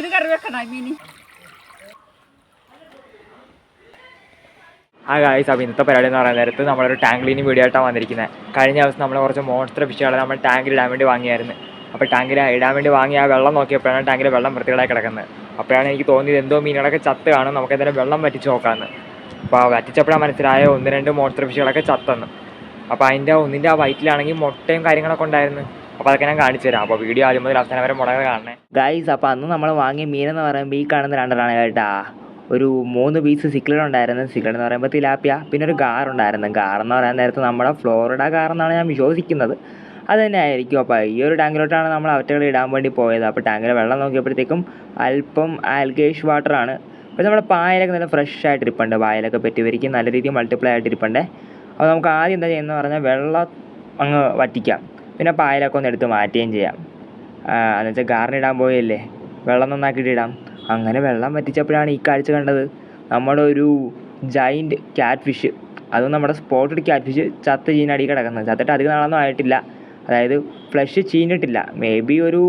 ഇത് കറി വെക്കണ മീനി ആ ഗായ്സ് അപ്പോൾ ഇന്നത്തെ പരിപാടി എന്ന് പറയുന്ന നേരത്ത് നമ്മളൊരു ടാങ്ക് ക്ലീനിങ് വീഡിയോ ആയിട്ടാണ് വന്നിരിക്കുന്നത് കഴിഞ്ഞ ദിവസം നമ്മൾ കുറച്ച് മോൺസ്റ്റർ ഫിഷുകൾ നമ്മൾ ടാങ്കിൽ ഇടാൻ വേണ്ടി വാങ്ങിയായിരുന്നു. അപ്പോൾ ടാങ്കിൽ ഇടാൻ വേണ്ടി വാങ്ങിയ ആ വെള്ളം നോക്കിയപ്പോഴാണ് ടാങ്കിൽ വെള്ളം വൃത്തികളായി കിടക്കുന്നത്. അപ്പോഴാണ് എനിക്ക് തോന്നിയത് എന്തോ മീനുകളൊക്കെ ചത്ത് കാണും നമുക്ക് എന്തായാലും വെള്ളം വറ്റിച്ച് നോക്കാമെന്ന് അപ്പോൾ വറ്റിച്ചപ്പോഴാണ് മനസ്സിലായ ഒന്ന് രണ്ട് മോൺസ്റ്റർ ഫിഷുകളൊക്കെ ചത്തെന്ന്. അപ്പോൾ അതിന്റെ ഒന്നിന്റെ ആ വയറ്റിലാണെങ്കിൽ മുട്ടയും കാര്യങ്ങളൊക്കെ ഉണ്ടായിരുന്നു. അപ്പോൾ അതൊക്കെ ഞാൻ കാണിച്ചു തരാം. അപ്പോൾ വീഡിയോ ആദ്യം മുതൽ അവസാനം വരെ മുടങ്ങാതെ കാണണേ. ഗൈസ് അപ്പോൾ അന്ന് നമ്മൾ വാങ്ങിയ മീൻ എന്ന് പറയുമ്പോൾ ഈ കാണുന്ന രണ്ടെണ്ണമാണ് കേട്ടാ. ഒരു മൂന്ന് പീസ് സിക്ലഡ് ഉണ്ടായിരുന്നു. സിക്ലഡ് എന്ന് പറയുമ്പോൾ തിലാപ്പിയ പിന്നെ ഒരു ഗാർ ഉണ്ടായിരുന്നു. ഗാർ എന്ന് പറയാൻ നേരത്ത് നമ്മുടെ ഫ്ലോറിഡ ഗാർ എന്നാണ് ഞാൻ വിശ്വസിക്കുന്നത്. അത് തന്നെ ആയിരിക്കും. അപ്പോൾ ഈ ഒരു ടാങ്കിലോട്ടാണ് നമ്മൾ അവറ്റകൾ ഇടാൻ വേണ്ടി പോയത്. അപ്പോൾ ടാങ്കിലെ വെള്ളം നോക്കിയപ്പോഴത്തേക്കും അല്പം ആൽഗേഷ് വാട്ടറാണ് അപ്പോൾ നമ്മുടെ പായലൊക്കെ നല്ല ഫ്രഷ് ആയിട്ട് ഇരിപ്പുണ്ട്. പായലൊക്കെ പറ്റി വരിക്കും. നല്ല രീതിയിൽ മൾട്ടിപ്ലൈ ആയിട്ട് ഇരിപ്പുണ്ട്. അപ്പോൾ നമുക്ക് ആദ്യം എന്താ ചെയ്യുന്നത് പറഞ്ഞാൽ വെള്ളം അങ്ങ് വറ്റിക്കാം. പിന്നെ പായലൊക്കെ ഒന്ന് എടുത്ത് മാറ്റുകയും ചെയ്യാം. എന്നുവെച്ചാൽ ഗാർണിടാൻ പോയല്ലേ വെള്ളം നന്നാക്കിയിട്ട് ഇടാം. അങ്ങനെ വെള്ളം വറ്റിച്ചപ്പോഴാണ് ഈ കാഴ്ച കണ്ടത്. നമ്മുടെ ഒരു ജൈന്റ് ക്യാറ്റ് ഫിഷ് അതും നമ്മുടെ സ്പോട്ടഡ് ക്യാറ്റ് ഫിഷ് ചത്ത ചീനടി കിടക്കുന്നത്. ചത്തിട്ട് അധികം നാളൊന്നും ആയിട്ടില്ല. അതായത് ഫ്ലഷ് ചീഞ്ഞിട്ടില്ല. മേ ബി ഒരു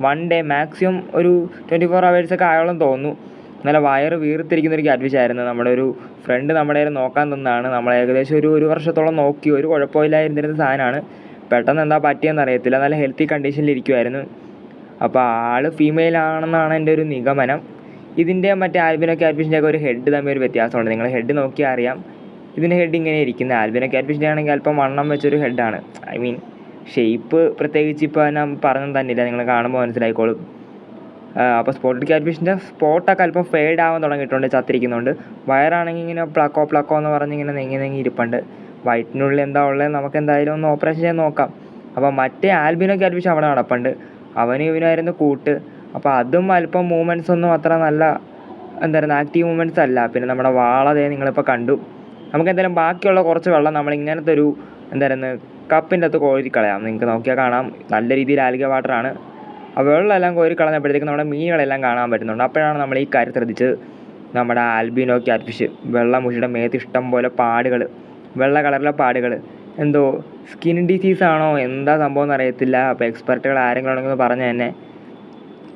വൺ ഡേ മാക്സിമം ഒരു ട്വന്റി ഫോർ അവേഴ്സൊക്കെ ആയോളം തോന്നുന്നു. നല്ല വയറ് വീർത്തിരിക്കുന്ന ഒരു ക്യാറ്റ് ഫിഷ് ആയിരുന്നു. നമ്മുടെ ഒരു ഫ്രണ്ട് നമ്മുടെ നോക്കാൻ തന്നതാണ്. നമ്മൾ ഏകദേശം ഒരു ഒരു വർഷത്തോളം നോക്കി. ഒരു കുഴപ്പമില്ലായിരുന്നിരുന്ന സാധനമാണ്. പെട്ടെന്ന് എന്താ പറ്റിയെന്ന് അറിയത്തില്ല. നല്ല ഹെൽത്തി കണ്ടീഷനിൽ ഇരിക്കുമായിരുന്നു അപ്പോൾ ആൾ ഫീമെയിൽ ആണെന്നാണ് എന്റെ ഒരു നിഗമനം. ഇതിന്റെ മറ്റേ ആൽബിനോ ക്യാറ്റ്ഫിഷിന്റെ ഒക്കെ ഒരു ഹെഡ് തമ്മിൽ ഒരു വ്യത്യാസമുണ്ട്. നിങ്ങൾ ഹെഡ് നോക്കിയാൽ അറിയാം. ഇതിന്റെ ഹെഡ് ഇങ്ങനെ ഇരിക്കുന്നത് ആൽബിനോ ക്യാറ്റ്ഫിഷിന്റെ ആണെങ്കിൽ അല്പം വണ്ണം വെച്ചൊരു ഹെഡാണ് ഐ മീൻ ഷേപ്പ് പ്രത്യേകിച്ച് ഇപ്പോൾ ഞാൻ പറഞ്ഞു തന്നില്ല നിങ്ങൾ കാണുമ്പോൾ മനസ്സിലായിക്കോളും. അപ്പോൾ സ്പോട്ടഡ് ക്യാറ്റ്ഫിഷിന്റെ സ്പോട്ടൊക്കെ അല്പം ഫെയ്ഡ് ആവാൻ തുടങ്ങിയിട്ടുണ്ട്. ചത്തിരിക്കുന്നുണ്ട്. വയറാണെങ്കിൽ ഇങ്ങനെ പ്ലക്കോ പ്ലക്കോ എന്ന് പറഞ്ഞ് ഇങ്ങനെ നെങ്ങി നെങ്ങി ഇരിപ്പുണ്ട്. വയറ്റിനുള്ളിൽ എന്താ ഉള്ളത് നമുക്ക് എന്തായാലും ഒന്ന് ഓപ്പറേഷൻ ചെയ്ത് നോക്കാം. അപ്പോൾ മറ്റേ ആൽബിനോ ക്യാറ്റ്ഫിഷ് അവിടെ നടപ്പുണ്ട്. അവനും ഇവനായിരുന്നു കൂട്ട്. അപ്പോൾ അതും അല്പം മൂവ്മെന്റ്സ് ഒന്നും അത്ര നല്ല എന്താ പറയുക ആക്റ്റീവ് മൂവ്മെന്റ്സ് അല്ല. പിന്നെ നമ്മുടെ വാള നിങ്ങൾ നിങ്ങളിപ്പോൾ കണ്ടു. നമുക്ക് എന്തായാലും ബാക്കിയുള്ള കുറച്ച് വെള്ളം നമ്മൾ ഇങ്ങനത്തെ ഒരു എന്താ പറയുന്നത് കപ്പിന്റെ അകത്ത് കോരി കളയാം. നിങ്ങൾക്ക് നോക്കിയാൽ കാണാം. നല്ല രീതിയിൽ ആൽഗ വാട്ടറാണ് ആ വെള്ളമെല്ലാം കോരി കളഞ്ഞപ്പോഴത്തേക്ക് നമ്മുടെ മീനുകളെല്ലാം കാണാൻ പറ്റുന്നുണ്ട്. അപ്പോഴാണ് നമ്മൾ ഈ കാര്യം ശ്രദ്ധിച്ചത്. നമ്മുടെ ആൽബിനോ ക്യാറ്റ് വെള്ളം മുഷിയുടെ മേത്ത് ഇഷ്ടം പോലെ പാടുകൾ വെള്ള കളറിലെ പാടുകൾ എന്തോ സ്കിൻ ഡിസീസ് ആണോ? എന്താ സംഭവം എന്ന് അറിയത്തില്ല അപ്പോൾ എക്സ്പെർട്ടുകൾ ആരെങ്കിലും ഉണ്ടെങ്കിൽ പറഞ്ഞു തന്നെ.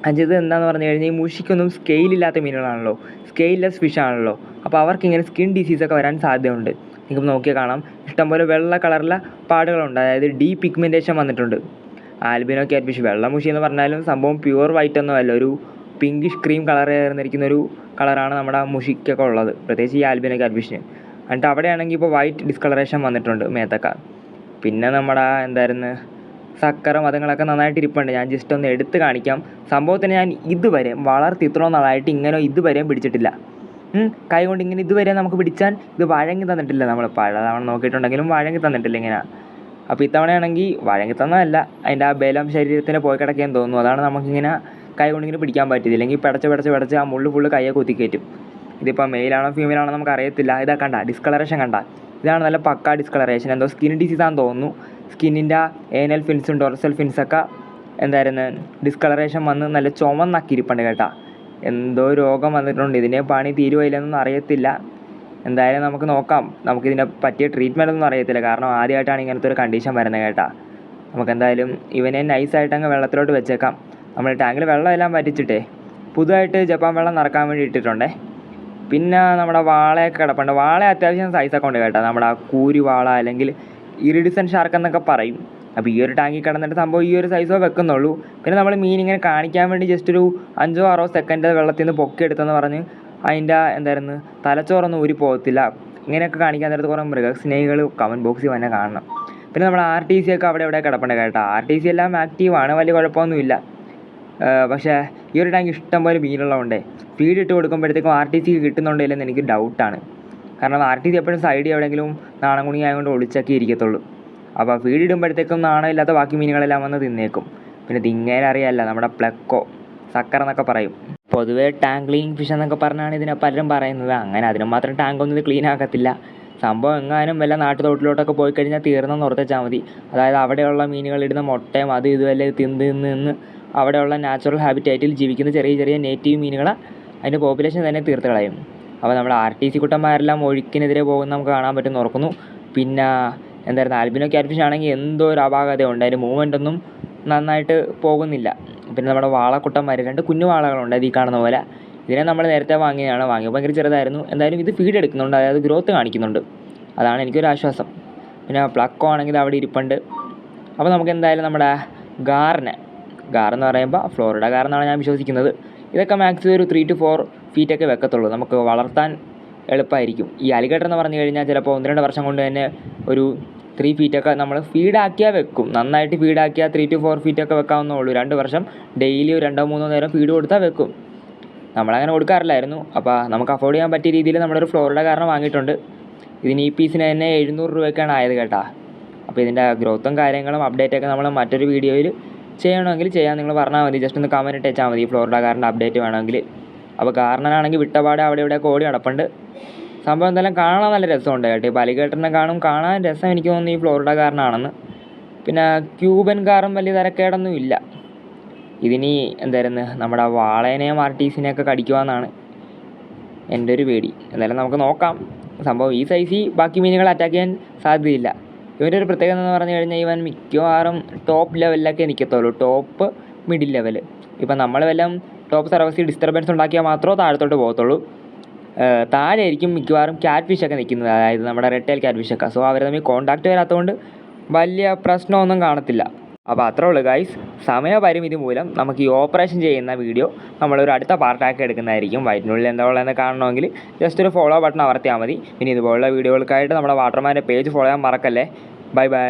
അജിത് എന്താന്ന് പറഞ്ഞു കഴിഞ്ഞാൽ ഈ മുഷിക്കൊന്നും സ്കെയിലില്ലാത്ത മീനുകളാണല്ലോ സ്കെയിൽലെസ് ഫിഷ് ആണല്ലോ. അപ്പോൾ അവർക്ക് ഇങ്ങനെ സ്കിൻ ഡിസീസൊക്കെ വരാൻ സാധ്യതയുണ്ട്. നിങ്ങൾക്ക് നോക്കിയാൽ കാണാം. ഇഷ്ടംപോലെ വെള്ള കളറിലെ പാടുകളുണ്ട്. അതായത് ഡീ പിഗ്മെന്റേഷൻ വന്നിട്ടുണ്ട്. ആൽബിനോ ക്യാറ്റ് ഫിഷ് വെള്ളമുഷി എന്ന് പറഞ്ഞാലും സംഭവം പ്യുവർ വൈറ്റ് ഒന്നും അല്ല. ഒരു പിങ്കിഷ് ക്രീം കളർ ചേർന്നിരിക്കുന്ന ഒരു കളറാണ് നമ്മുടെ മുഷിക്കൊക്കെ ഉള്ളത്. പ്രത്യേകിച്ച് ഈ ആൽബിനോ ക്യാറ്റ് ഫിഷിന് എന്നിട്ട് അവിടെയാണെങ്കിൽ ഇപ്പോൾ വൈറ്റ് ഡിസ്കളറേഷൻ വന്നിട്ടുണ്ട് മേത്തക്ക. പിന്നെ നമ്മുടെ എന്തായിരുന്നു സക്കര അതുങ്ങളൊക്കെ നന്നായിട്ട് ഇരിപ്പുണ്ട്. ഞാൻ ജസ്റ്റ് ഒന്ന് എടുത്ത് കാണിക്കാം. സംഭവത്തിന് ഞാൻ ഇതുവരെ വളർത്തിത്രോ നാളായിട്ട് ഇങ്ങനെ ഇതുവരെയും പിടിച്ചിട്ടില്ല. കൈ കൊണ്ട് ഇങ്ങനെ ഇതുവരെ നമുക്ക് പിടിച്ചാൽ ഇത് വഴങ്ങി തന്നിട്ടില്ല നമ്മൾ. പലതവണ നോക്കിയിട്ടുണ്ടെങ്കിലും വഴങ്ങി തന്നിട്ടില്ല ഇങ്ങനെ. അപ്പോൾ ഇത്തവണയാണെങ്കിൽ വഴങ്ങി തന്നതല്ല. അതിന്റെ ആ ബലം ശരീരത്തിന് പോയി കിടക്കാൻ തോന്നുന്നു. അതാണ് നമുക്കിങ്ങനെ കൈ കൊണ്ടിങ്ങനെ പിടിക്കാൻ പറ്റിയത്. ഇല്ലെങ്കിൽ പിടച്ച് പിടച്ച് പിടച്ച് ആ മുള്ളു ഫുള്ള് കയ്യെ കുത്തിക്കയറ്റും. ഇതിപ്പോൾ മെയിലാണോ ഫീമെയിലാണോ നമുക്ക് അറിയത്തില്ല ഇതാ കണ്ട ഡിസ്കളറേഷൻ കണ്ട. ഇതാണ് നല്ല പക്ക ഡിസ്കളറേഷൻ എന്തോ സ്കിൻ ഡിസീസ് ആണെന്ന് തോന്നുന്നു. സ്കിന്നിന്റെ ഏനൽ ഫിൻസും ഡോർസൽ ഫിൻസൊക്കെ എന്തായിരുന്നു? ഡിസ്കളറേഷൻ വന്ന് നല്ല ചുമന്നാക്കിയിരിപ്പുണ്ട് കേട്ടാ. എന്തോ രോഗം വന്നിട്ടുണ്ട്. ഇതിനെ പണി തീരുവയില്ലെന്നൊന്നും അറിയത്തില്ല. എന്തായാലും നമുക്ക് നോക്കാം. നമുക്കിതിനെ പറ്റിയ ട്രീറ്റ്മെന്റ് ഒന്നും അറിയത്തില്ല. കാരണം ആദ്യമായിട്ടാണ് ഇങ്ങനത്തെ ഒരു കണ്ടീഷൻ വരുന്നത് കേട്ടാ. നമുക്ക് എന്തായാലും ഇവനെ നൈസായിട്ട് അങ്ങ് വെള്ളത്തിലോട്ട് വെച്ചേക്കാം. നമ്മൾ ടാങ്കിൽ വെള്ളമെല്ലാം വറ്റിച്ചിട്ടേ. പുതുതായിട്ട് ജപ്പാൻ വെള്ളം നിറക്കാൻ വേണ്ടി ഇട്ടിട്ടുണ്ടേ. പിന്നെ നമ്മുടെ വാളയൊക്കെ കിടപ്പുണ്ട് വാള അത്യാവശ്യം സൈസൊക്കെ ഉണ്ട് കേട്ടോ. നമ്മുടെ കൂരി വാള അല്ലെങ്കിൽ ഇറിഡിസൺ ഷാർക്ക് എന്നൊക്കെ പറയും. അപ്പോൾ ഈ ഒരു ടാങ്കിൽ കിടന്നിട്ട് സംഭവം ഈ ഒരു സൈസോ വെക്കുന്നുള്ളൂ. പിന്നെ നമ്മൾ മീൻ ഇങ്ങനെ കാണിക്കാൻ വേണ്ടി ജസ്റ്റ് ഒരു അഞ്ചോ ആറോ സെക്കൻഡ് വെള്ളത്തിൽ നിന്ന് പൊക്കിയെടുത്തെന്ന് പറഞ്ഞ് അതിന്റെ എന്തായിരുന്നു തലച്ചോറൊന്നും ഊരി പോകത്തില്ല. ഇങ്ങനെയൊക്കെ കാണിക്കാൻ നേരത്ത് കുറേ മൃഗസ്നേഹികൾ കമന്റ് ബോക്സിൽ തന്നെ കാണണം. പിന്നെ നമ്മൾ ആർ ടി സി ഒക്കെ അവിടെ ഇവിടെ കിടപ്പുണ്ട് കേട്ടോ. ആർ ടി സി എല്ലാം ആക്റ്റീവാണ് വലിയ കുഴപ്പമൊന്നുമില്ല. പക്ഷേ ഈ ഒരു ടാങ്ക് ഇഷ്ടം പോലെ മീനുള്ളതുകൊണ്ടേ ഫീഡ് ഇട്ട് കൊടുക്കുമ്പോഴത്തേക്കും ആർ ടി സി കിട്ടുന്നുണ്ടോ ഇല്ലെന്ന് എനിക്ക് ഡൗട്ടാണ് കാരണം ആർ ടി സി എപ്പോഴും സൈഡിൽ എവിടെയെങ്കിലും നാണം കുണി ആയതുകൊണ്ട് ഒളിച്ചൊക്കെ ഇരിക്കത്തുള്ളൂ. അപ്പോൾ ഫീഡ് ഇടുമ്പോഴത്തേക്കും നാണമില്ലാത്ത ബാക്കി മീനുകളെല്ലാം വന്ന് തിന്നേക്കും. പിന്നെ തിങ്ങേനെ അറിയാമല്ല നമ്മുടെ പ്ലക്കോ സക്കർ എന്നൊക്കെ പറയും. പൊതുവേ ടാങ്ക് ക്ലീനിങ് ഫിഷ് എന്നൊക്കെ പറഞ്ഞാണ് ഇതിനെ പലരും പറയുന്നത്. അങ്ങനെ അതിന് മാത്രം ടാങ്ക് ഒന്നും ഇത് ക്ലീൻ ആക്കത്തില്ല. സംഭവം എങ്ങാനും വല്ല നാട്ടുതോട്ടിലോട്ടൊക്കെ പോയി കഴിഞ്ഞാൽ തീർന്നെന്ന് ഓർത്തേച്ചാൽ മതി. അതായത് അവിടെയുള്ള മീനുകൾ ഇടുന്ന മുട്ടയും അത് ഇതുമല്ലേ തിന്ന് തിന്ന് തിന്ന് അവിടെയുള്ള നാച്ചുറൽ ഹാബിറ്റാറ്റിൽ ജീവിക്കുന്ന ചെറിയ ചെറിയ നേറ്റീവ് മീനുകളെ അതിന്റെ പോപ്പുലേഷൻ തന്നെ തീർത്ത് കളയും. അപ്പോൾ നമ്മൾ ആർ ടി സി കുട്ടന്മാരെല്ലാം ഒഴുക്കിനെതിരെ പോകുന്ന നമുക്ക് കാണാൻ പറ്റുമെന്ന് ഓർക്കുന്നു. പിന്നെ എന്തായിരുന്നു ആൽബിനോ ക്യാറ്റ്ഫിഷ് ആണെങ്കിൽ എന്തോ ഒരു അപാകത ഉണ്ട്. അതിന്റെ മൂവ്മെന്റ് ഒന്നും നന്നായിട്ട് പോകുന്നില്ല. പിന്നെ നമ്മുടെ വാളക്കുട്ടന്മാർ രണ്ട് കുഞ്ഞു വാളകളുണ്ട് അത് ഈ കാണുന്ന പോലെ. ഇതിനെ നമ്മൾ നേരത്തെ വാങ്ങിയതാണ്. വാങ്ങിയത് ഭയങ്കര ചെറുതായിരുന്നു. എന്തായാലും ഇത് ഫീഡ് എടുക്കുന്നുണ്ട്. അതായത് ഗ്രോത്ത് കാണിക്കുന്നുണ്ട്. അതാണ് എനിക്കൊരു ആശ്വാസം. പിന്നെ പ്ലക്കോ ആണെങ്കിൽ അവിടെ ഇരിപ്പുണ്ട്. അപ്പോൾ നമുക്ക് എന്തായാലും നമ്മുടെ ഗാറിനെ ഗാർ എന്ന് പറയുമ്പോൾ ഫ്ലോറിഡ ഗാർ എന്നാണ് ഞാൻ വിശ്വസിക്കുന്നത്. ഇതൊക്കെ മാക്സിമം ഒരു ത്രീ ടു ഫോർ ഫീറ്റൊക്കെ വെക്കത്തുള്ളൂ. നമുക്ക് വളർത്താൻ എളുപ്പമായിരിക്കും ഈ അലിഗേറ്റർ എന്ന് പറഞ്ഞു കഴിഞ്ഞാൽ ചിലപ്പോൾ ഒന്ന് രണ്ട് വർഷം കൊണ്ട് തന്നെ ഒരു ത്രീ ഫീറ്റൊക്കെ നമ്മൾ ഫീഡാക്കിയാൽ വെക്കും. നന്നായിട്ട് ഫീഡാക്കിയാൽ ത്രീ ടു ഫോർ ഫീറ്റൊക്കെ വെക്കാവുന്നേ ഉള്ളൂ. രണ്ട് വർഷം ഡെയിലി രണ്ടോ മൂന്നോ നേരം ഫീഡ് കൊടുത്താൽ വെക്കും. നമ്മളങ്ങനെ കൊടുക്കാറില്ലായിരുന്നു. അപ്പോൾ നമുക്ക് അഫോർഡ് ചെയ്യാൻ പറ്റിയ രീതിയിൽ നമ്മളൊരു ഫ്ലോറിഡ കാരണം വാങ്ങിയിട്ടുണ്ട്. ഇതിന് ഈ പീസിന് തന്നെ എഴുന്നൂറ് രൂപയ്ക്കാണ് ആയത് കേട്ടോ. അപ്പോൾ ഇതിന്റെ ഗ്രോത്തും കാര്യങ്ങളും അപ്ഡേറ്റൊക്കെ നമ്മൾ മറ്റൊരു വീഡിയോയിൽ ചെയ്യണമെങ്കിൽ ചെയ്യാൻ നിങ്ങൾ പറഞ്ഞാൽ മതി. ജസ്റ്റ് ഒന്ന് കമന്റ് ഇട്ടാൽ മതി. ഈ ഫ്ലോറിഡ കാറിന്റെ അപ്ഡേറ്റ് വേണമെങ്കിൽ. അപ്പോൾ കാരണനാണെങ്കിൽ വിട്ടപാട് അവിടെ ഇവിടെ ഓടി നടപ്പുണ്ട്. സംഭവം എന്തായാലും കാണാൻ നല്ല രസമുണ്ട് കേട്ടോ. ഇപ്പോൾ അലിഗേറ്ററിനെ കാണും. കാണാൻ രസം എനിക്ക് തോന്നുന്നു ഈ ഫ്ലോറിഡ കാറിനാണെന്ന് പിന്നെ ക്യൂബൻ കാറും വലിയ തരക്കേടൊന്നും ഇല്ല ഇതിനി എന്തായിരുന്നു നമ്മുടെ വാളേനെയും മാർട്ടീസിനെയൊക്കെ കടിക്കുവാന്നാണ് എന്റെ ഒരു പേടി. എന്തായാലും നമുക്ക് നോക്കാം. സംഭവം ഈ സൈസിൽ ബാക്കി മീനുകൾ അറ്റാക്ക് ചെയ്യാൻ സാധ്യതയില്ല. ഇവന്റെ ഒരു പ്രത്യേകത എന്ന് പറഞ്ഞു കഴിഞ്ഞാൽ ഇവൻ മിക്കവാറും ടോപ്പ് ലെവലിലൊക്കെ നിൽക്കത്തുള്ളൂ ടോപ്പ് മിഡിൽ ലെവൽ ഇപ്പം നമ്മൾ വല്ലതും ടോപ്പ് സർവീസിൽ ഡിസ്റ്റർബൻസ് ഉണ്ടാക്കിയാൽ മാത്രമേ താഴത്തോട്ട് പോകത്തുള്ളൂ. താഴെ ആയിരിക്കും മിക്കവാറും ക്യാറ്റ് ഫിഷൊക്കെ നിൽക്കുന്നത്. അതായത് നമ്മുടെ red tail catfish so അവർ തമ്മിൽ കോണ്ടാക്ട് വരാത്തതുകൊണ്ട് വലിയ പ്രശ്നമൊന്നും കാണത്തില്ല. അപ്പോൾ അത്രേ ഉള്ളൂ ഗൈസ് സമയപരിമിതി മൂലം നമുക്ക് ഈ ഓപ്പറേഷൻ ചെയ്യുന്ന വീഡിയോ നമ്മളൊരു അടുത്ത പാർട്ടാക്കി എടുക്കുന്നതായിരിക്കും. വയറ്റിനുള്ളിൽ എന്താ ഉള്ളതെന്ന് കാണണമെങ്കിൽ ജസ്റ്റ് ഒരു ഫോളോ ബട്ടൺ അമർത്തിയാൽ മതി. പിന്നെ ഇതുപോലുള്ള വീഡിയോകൾക്കായിട്ട് നമ്മുടെ വാട്ടർമാന്റെ പേജ് ഫോളോ ചെയ്യാൻ മറക്കല്ലേ. Bye bye